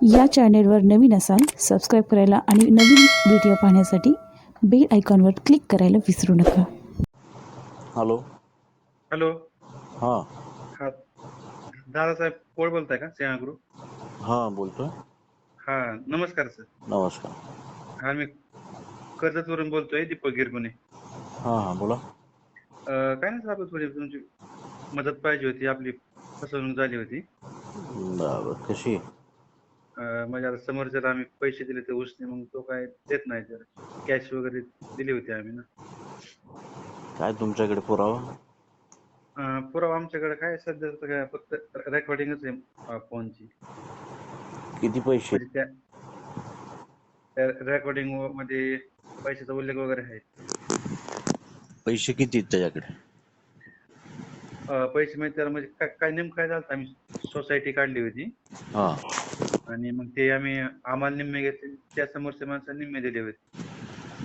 या चॅनेलवर नवीन असाल सबस्क्राईब करायला आणि नवीन व्हिडिओ पाहण्यासाठी बेल आयकॉनवर क्लिक करायला विसरू नका. हॅलो हॅलो हां. हा. दादासाहेब कोळ बोलताय का? सिंहागृह हां बोलतोय. हा नमस्कार सर. नमस्कार. हा मी कर्जतवरून बोलतोय दीपक गिरगुणे हां हां बोला. अं, काय नाही सर थोडी तुमची मदत पाहिजे होती आपली फसवणूक झाली होती. बरं. कशी? म्हणजे आता समोरच्याला आम्ही पैसे दिले ते उसने मग तो काय देत नाही तर कॅश वगैरे दिली होती आम्ही ना. काय तुमच्याकडे पुरावा? अं, पुरावा आमच्याकडे काय सध्या तर काय फक्त रेकॉर्डिंगच आहे फोनची किती पैसे? म्हणजे त्या रेकॉर्डिंगमध्ये पैशाचा उल्लेख वगैरे आहे. पैसे किती आहेत त्याच्याकडे? अं, पैसे त्याला म्हणजे काय काय नेमकं काय झालं आम्ही सोसायटी काढली होती. हां. आणि मग ते आम्ही आम्हाला निम्मे घेतले. त्या समोरच्या माणसाला निम्मे दिले होते.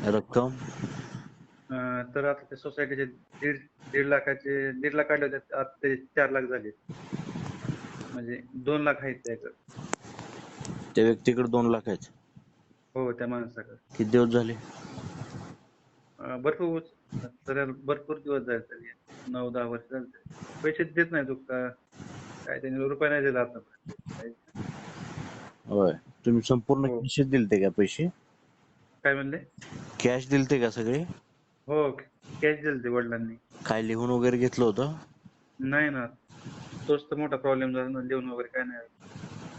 रक्कम? अं, तर आता त्या सोसायटीचे दीड दीड लाखाचे दीड लाख काढले होते. आता ते चार लाख झाले. म्हणजे दोन लाख आहेत त्याकडे त्या व्यक्तीकडे दोन लाख आहेत? हो त्या माणसाकडे. किती दिवस झाले? अं, भरपूर तर भरपूर दिवस झाले तरी. नऊ दहा वर्ष झाले पैसे देत नाही तू का? काय त्यांनी रुपये नाही दिला आता. होय. तुम्ही संपूर्ण हो. कॅश दिलते का पैसे? काय म्हणले? कॅश दिलते का सगळे? हो कॅश दिले ते वडिलांनी. काय लिहून वगैरे घेतलं होतं? नाही ना. तोच तर मोठा प्रॉब्लेम झाला ना लिहून वगैरे काय नाही.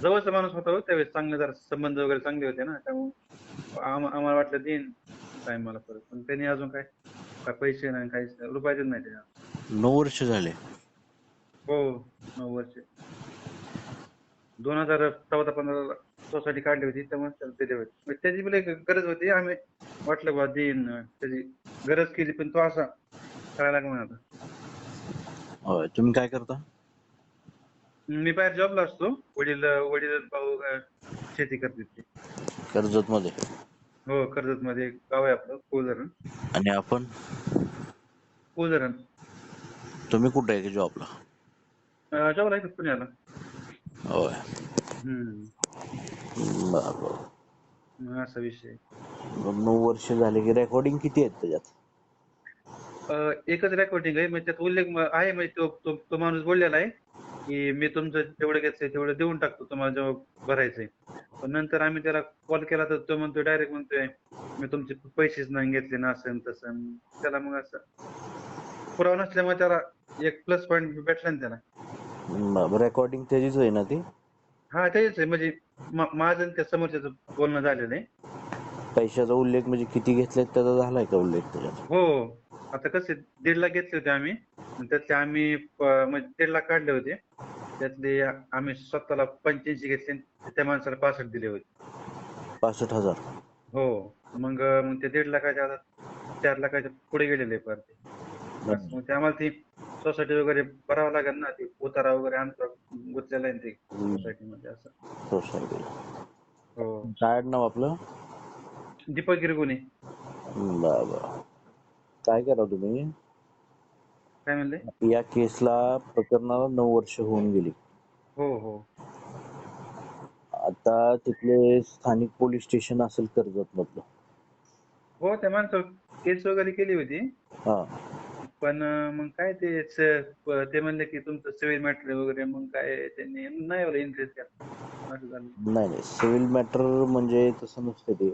जवळचा माणूस होता हो त्यावेळेस चांगले जरा संबंध वगैरे चांगले होते ना त्यामुळे आम- आम्हाला वाटलं देईन काय मला परत. पण त्यांनी अजून काय काय पैसे नाही काहीच नाही रुपये देत नाही त्याच्या नऊ वर्ष झाले. हो नऊ वर्ष. दोन हजार चौदा पंधरा सोसायटी काढली होती त्यामुळे दिले होते मग त्याची पण एक गरज होती. आम्ही वाटलं बा देईन त्याची गरज केली पण तो असा करायला लागला आता. होय तुम्ही काय करता? मी बाहेर जॉबला असतो. वडील वडील भाऊ अं, शेती करतात ते. कर्जत मध्ये हो कर्जत मध्ये गाव आहे आपलं कोलधरण आणि आपण? कोलधरण तुम्ही कुठे आहे की जॉबला जॉबला आहे पुण्याला. होय. हम्म. असा विषय मग नऊ वर्ष झाले की रेकॉर्डिंग किती आहेत त्याच्यात? अं, एकच रेकॉर्डिंग आहे. म्हणजे त्यात उल्लेख म- आहे. म्हणजे तो तो तो माणूस बोललेला आहे की मी तुमचं जेवढं घ्यायचंय तेवढं देऊन टाकतो. तुम्हाला जेव्हा भरायचंय. पण नंतर आम्ही त्याला कॉल केला तर तो म्हणतोय डायरेक्ट म्हणतोय मी तुमचे पैसेच नाही घेतले ना असं तसं. त्याला मग असं. पुरावा नसल्यामुळे त्याला एक प्लस पॉईंट भेटला ना त्याला. रेकॉर्डिंग त्याचीच आहे ना ती? हा तेच आहे. म्हणजे मा- माझं आणि त्या समोरच्याचं बोलणं झालेलं आहे पैशाचा उल्लेख म्हणजे किती घेतलेत त्याचा झालाय का उल्लेख त्याच्यात? हो आता कसे दीड लाख घेतले होते आम्ही. आणि त्यातले आम्ही प- म्हणजे दीड लाख काढले होते. त्यातले आम्ही स्वतःला पंच्याऐंशी घेतले आणि त्या माणसाला पासष्ट दिले होते. पासष्ट हजार. हो मग मग ते दीड लाखाच्या आता चार लाखाच्या पुढे गेलेले पार ते बस मग ते आम्हाला ती सोसायटी वगैरे भरावं लागेल ना ते उतारा वगैरे आमचा गुंतलेला आहे ना ते सोसायटी मध्ये असं. सोसायटीला हो. काय नाव आपलं? दीपक गिरगुणे बरं बरं. काय करा तुम्ही? काय म्हणले? या केसला प्रकरणाला नऊ वर्ष होऊन गेली. हो हो. आता तिथले स्थानिक पोलीस स्टेशन असेल कर्जत मधलं हो त्या माणसावर केस वगैरे केली होती. हा. पण मग काय ते स- ते म्हणले की तुमचं सिव्हिल मॅटर वगैरे मग काय त्यांनी नाही एवढं इंटरेस्ट घ्या असं झालं. नाही नाही. सिव्हिल मॅटर म्हणजे तसं नसतं ते.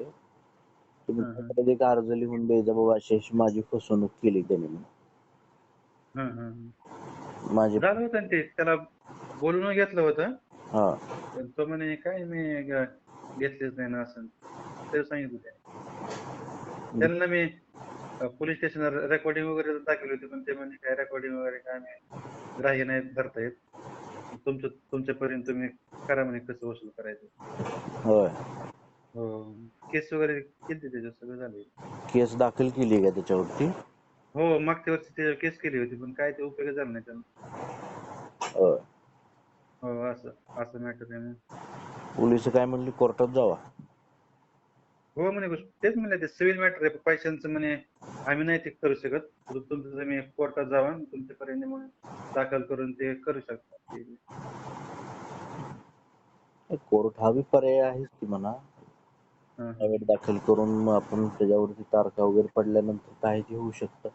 तुम्ही हा, हा. एक अर्ज लिहून द्यायचा बाबा अशी अशी माझी फसवणूक केली त्यांनी म्हणून. हं, हं, हं. माझे झालं होतं ना ते त्याला बोलून घेतलं होतं. हा. पण तो म्हणे काय मी ग- घेतलेच नाही ना असं. ते सांगितलं ते त्यांना मी पोलीस स्टेशनला रेकॉर्डिंग वगैरे दाखवली होती पण ते म्हणे काय रेकॉर्डिंग वगैरे काय नाही. ग्राह्य नाही धरता येत तुमचं तुमच्यापर्यंत तुम्ही करा म्हणे कसं वसूल करायचं. होय. हो केस वगैरे केली त्याच्यावर सगळं झालं केस दाखल केली का त्याच्यावरती? हो मागच्या वर्षी त्याच्यावर केस केली होती पण काय ते उपयोग झाला नाही त्यांना होय. हो असं असं मॅटर आहे मग. पोलीस काय म्हणले कोर्टात जावा. हो म्हणे तेच म्हणे ते सिव्हिल मॅटर आहे पैशांचं म्हणे. आम्ही नाही ते करू शकत. तुम- तुमचं तुम्ही कोर्टात जावा तुमच्यापर्यंत मग दाखल करून ते करू शकता. कोर्ट हा बी पर्याय आहेच की म्हणा. हा. प्रायव्हेट दाखल करून आपण त्याच्यावरती तारखा वगैरे पडल्यानंतर काही ते होऊ शकतं.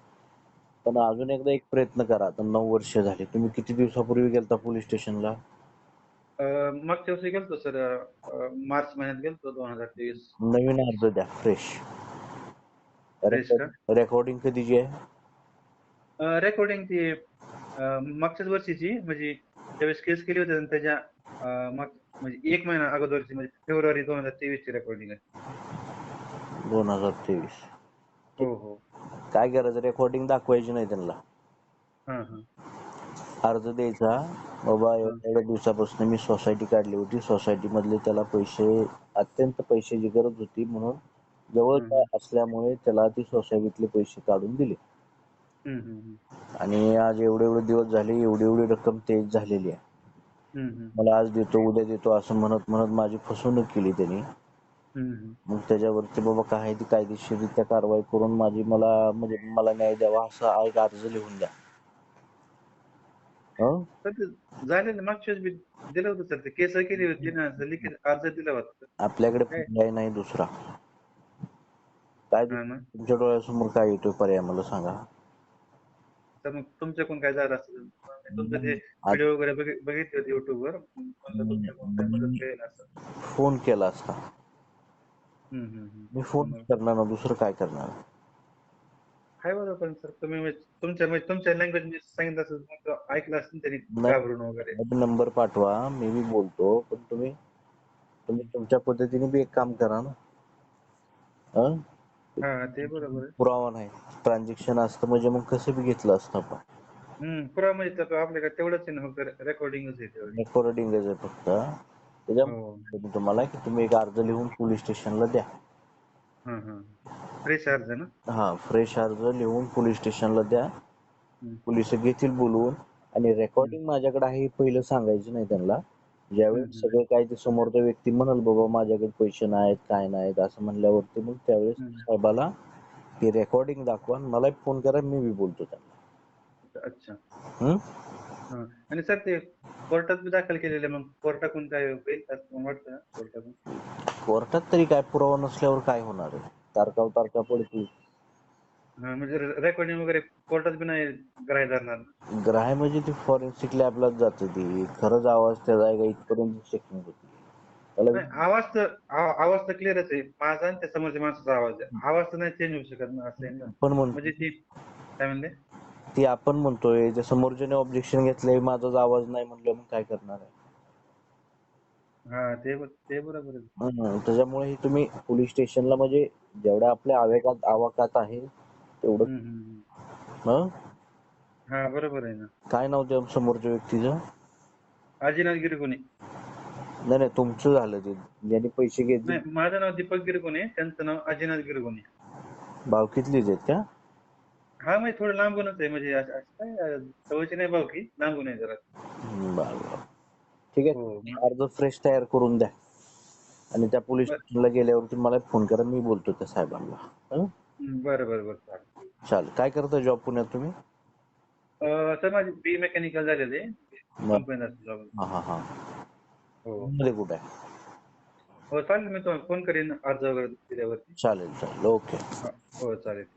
पण अजून एकदा एक प्रयत्न करा. आता नऊ वर्ष झाली. तुम्ही किती दिवसापूर्वी गेलता पोलीस स्टेशनला? मागच्या वर्षी गेलतो सर. मार्च महिन्यात गेलतो दोन हजार तेवीस. नवीन अर्ज द्या फ्रेश? रेकॉर्डिंग कधीची आहे. रेकॉर्डिंग ती मागच्याच वर्षीची. म्हणजे ज्यावेळेस केस केली होती त्याच्या म्हणजे एक महिना अगोदरची म्हणजे फेब्रुवारी दोन हजार तेवीस ची रेकॉर्डिंग आहे. दोन हजार तेवीस. हो हो. काय करायचं रेकॉर्डिंग दाखवायची नाही त्यांना. हा हा. अर्ज द्यायचा. बाबा एवढ्या दिवसापासून मी सोसायटी काढली होती. सोसायटी मधले त्याला पैसे अत्यंत पैशाची गरज होती म्हणून जवळ हम्म. असल्यामुळे त्याला ती सोसायटीतले पैसे काढून दिले. आणि आज एवढे एवढे दिवस झाले एवढी एवढी रक्कम तेज झालेली आहे मला आज देतो उद्या देतो असं म्हणत म्हणत माझी फसवणूक केली त्यांनी. मग त्याच्यावरती बाबा काय ती कायदेशीररित्या कारवाई करून माझी मला म्हणजे मला न्याय द्यावा असा एक अर्ज लिहून द्या हं? झालेलं मागच्या वेळेस मी दिलं होतं सर ते केस केली होती अर्ज दिला होता आपल्याकडे? पर्याय नाही दुसरा काय हा ना. तुमच्या डोळ्यासमोर काय येतोय पर्याय मला सांगा. तर मग तुमच्याकडून काय झालं असेल? तुमचं ते व्हिडिओ वगैरे बघि- बघितले होते युट्यूब वर म्हणलं तुमच्याकडून काय मदत मिळेल असं फोन केला असता. हम्म, हम्म, हम्म. मी फोन करणार ना दुसरं काय करणार? काय बरोबर पण सर तुम्ही म्हणजे तुमच्या म्हणजे तुमच्या लँग्वेज सांगितलं असेल मग ऐकलं असेल तरी नाही. घाबरून वगैरे. नंबर पाठवा मी बी बोलतो पण तुम्ही तुम्ही तुमच्या पद्धतीने बी एक काम करा ना. हं? हा ते बरोबर आहे. पुरावा नाही. ट्रान्झॅक्शन असतं म्हणजे मग कसं बी घेतलं असतं आपण. हम्म पुरा म्हणजे आपल्याकडे तेवढंच आहे ना फक्त रेकॉर्डिंगच आहे तेवढी. रेकॉर्डिंगच आहे फक्त. त्याच्यामुळे हो मी तुम्हाला की तुम्ही एक अर्ज लिहून पोलीस स्टेशनला द्या. हा हा. फ्रेश अर्ज ना? हा फ्रेश अर्ज लिहून पोलीस स्टेशनला द्या. पोलीस घेतील बोलवून आणि रेकॉर्डिंग माझ्याकडे आहे हे पहिलं सांगायचं नाही त्यांना. ज्यावेळेस. सगळं काय ते समोरचा व्यक्ती म्हणाल बाबा माझ्याकडे पैसे नाहीत काय नाहीत असं म्हणल्यावरती मग त्यावेळेस. साहेबाला ती रेकॉर्डिंग दाखवा आणि मला फोन करा मी बी बोलतो त्यांना अच्छा हम्म? हा आणि सर ते कोर्टात बी दाखल केलेले मग कोर्टाकडून काय होईल असं वाटतं ना कोर्टाकडून कोर्टात तरी काय पुरावा नसल्यावर काय होणार आहे तारखा तारखा पडतील हा म्हणजे रेकॉर्डिंग वगैरे कोर्टात बी नाही ग्राह्य धरणार. ग्राह्य म्हणजे ती फॉरेन्सिक लॅबलाच जाते ती. खरंच आवाज त्याचा आहे का इथपर्यंत चेकिंग होती. त्याला नाही, आवाज तर आव- आवाज तर क्लिअरच आहे. माझा आणि त्या समोरच्या माणसाचा आवाज आहे. आवाज तर नाही चेंज होऊ शकत ना असं आहे ना. पण म्हणतो. म्हणजे ती काय म्हणले? ती आपण म्हणतोय त्या समोरच्याने ऑब्जेक्शन घेतलंय माझाच आवाज नाही म्हणलं मग काय करणार आहे? हा ते ब- ते बरोबर आहे. त्याच्यामुळे हे तुम्ही पोलीस स्टेशनला म्हणजे जेवढ्या आपल्या आवेगात आवाकात आहे हम्म. हं? हा बरोबर आहे ना. काय नाव त्या समोरच्या व्यक्तीचं? आजीनाथ गिरगुणे नाही नाही तुमचं झालं ते. ज्यांनी पैसे घेतले. नाही माझं नाव दीपक गिरगुणे त्यांचं नाव अजिनाथ गिरगुणे भावकीतलीच आहेत का? हा म्हणजे थोडं लांबूनच आहे म्हणजे असं असं काय अं, जवळची नाही भाऊ की लांबून आहे जरा. बरं बरं. ठीक आहे हो. अर्ज फ्रेश तयार करून द्या. आणि त्या पोलीस स्टेशनला गेल्यावरती मला फोन करा मी बोलतो त्या साहेबांना. हं? बरं बरं बरं. चालेल चालेल. काय करता जॉब पुण्यात तुम्ही? सर माझी बी मेकॅनिकल झालेले हा हा हा. हो. मध्ये कुठे? आहे हो चालेल. मी तुम्हाला फोन करेन अर्ज वगैरे दिल्यावरती. चालेल चालेल. ओके. हो चालेल.